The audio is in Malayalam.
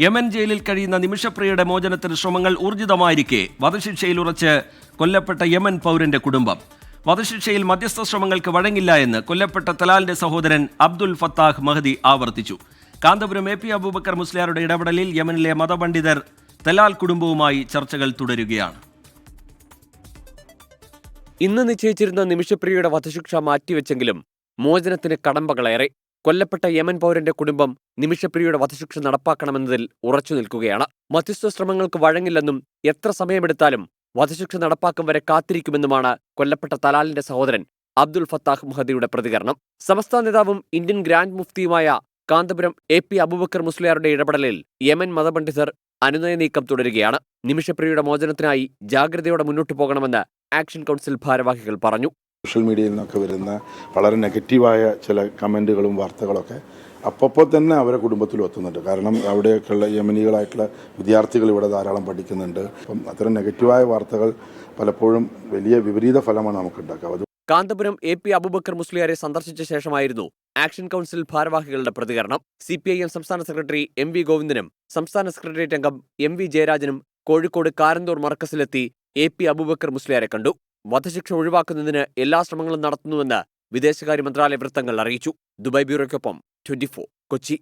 യമൻ ജയിലിൽ കഴിയുന്ന നിമിഷപ്രിയയുടെ മോചനത്തിന് ശ്രമങ്ങൾ ഊർജിതമായിരിക്കെ. വധശിക്ഷയിൽ ഉറച്ച് കൊല്ലപ്പെട്ട യമൻ പൗരന്റെ കുടുംബം. വധശിക്ഷയിൽ മധ്യസ്ഥ ശ്രമങ്ങൾക്ക് വഴങ്ങില്ല എന്ന് കൊല്ലപ്പെട്ട തലാലിന്റെ സഹോദരൻ അബ്ദുൽ ഫത്താഹ് മഹദി ആവർത്തിച്ചു. കാന്തപുരം എ പി അബൂബക്കർ മുസ്ലിയാരുടെ ഇടപെടലിൽ യമനിലെ മതപണ്ഡിതർ തലാൽ കുടുംബവുമായി ചർച്ചകൾ തുടരുകയാണ്. ഇന്ന് നിശ്ചയിച്ചിരുന്ന നിമിഷപ്രിയയുടെ വധശിക്ഷ മാറ്റിവെച്ചെങ്കിലും മോചനത്തിന് കടമ്പകളേറെ. കൊല്ലപ്പെട്ട യമൻ പൗരന്റെ കുടുംബം നിമിഷപ്രിയയുടെ വധശിക്ഷ നടപ്പാക്കണമെന്നതിൽ ഉറച്ചു നിൽക്കുകയാണ്. മധ്യസ്ഥ ശ്രമങ്ങൾക്ക് വഴങ്ങില്ലെന്നും എത്ര സമയമെടുത്താലും വധശിക്ഷ നടപ്പാക്കും വരെ കാത്തിരിക്കുമെന്നുമാണ് കൊല്ലപ്പെട്ട തലാലിന്റെ സഹോദരൻ അബ്ദുൽ ഫത്താഹ് മുഹദിയുടെ പ്രതികരണം. സമസ്ത നേതാവും ഇന്ത്യൻ ഗ്രാൻഡ് മുഫ്തിയുമായ കാന്തപുരം എ പി അബുബക്കർ മുസ്ലിയാരുടെ ഇടപെടലിൽ യമൻ മതപണ്ഡിതർ അനുനയ നീക്കം തുടരുകയാണ്. നിമിഷപ്രിയയുടെ മോചനത്തിനായി ജാഗ്രതയോടെ മുന്നോട്ടു പോകണമെന്ന് ആക്ഷൻ കൗൺസിൽ ഭാരവാഹികൾ പറഞ്ഞു. സോഷ്യൽ മീഡിയയിൽ നിന്നൊക്കെ വരുന്ന വളരെ നെഗറ്റീവായ ചില കമന്റുകളും വാർത്തകളൊക്കെ അപ്പോൾ തന്നെ അവരെ കുടുംബത്തിൽ എത്തുന്നുണ്ട്. കാരണം അവിടെയൊക്കെയുള്ള യമനികളായിട്ടുള്ള വിദ്യാർത്ഥികൾ ഇവിടെ ധാരാളം പഠിക്കുന്നുണ്ട്. അപ്പം അത്തരം നെഗറ്റീവായ വാർത്തകൾ പലപ്പോഴും വലിയ വിപരീത ഫലമാണ് നമുക്ക് ഉണ്ടാക്കുക കാന്തപുരം എ പി അബുബക്കർ മുസ്ലിയാരെ സന്ദർശിച്ച ശേഷമായിരുന്നു ആക്ഷൻ കൗൺസിൽ ഭാരവാഹികളുടെ പ്രതികരണം. സി പി ഐ എം സംസ്ഥാന സെക്രട്ടറി എം വി ഗോവിന്ദനും സംസ്ഥാന സെക്രട്ടേറിയറ്റ് അംഗം എം വി ജയരാജനും കോഴിക്കോട് കാരന്തൂർ മർക്കസിലെത്തി എ പി അബുബക്കർ മുസ്ലിയാരെ കണ്ടു. വധശിക്ഷ ഒഴിവാക്കുന്നതിന് എല്ലാ ശ്രമങ്ങളും നടത്തുന്നുവെന്ന് വിദേശകാര്യ മന്ത്രാലയ വൃത്തങ്ങൾ അറിയിച്ചു. ദുബായ് ബ്യൂറോയ്ക്കൊപ്പം ട്വന്റി കൊച്ചി.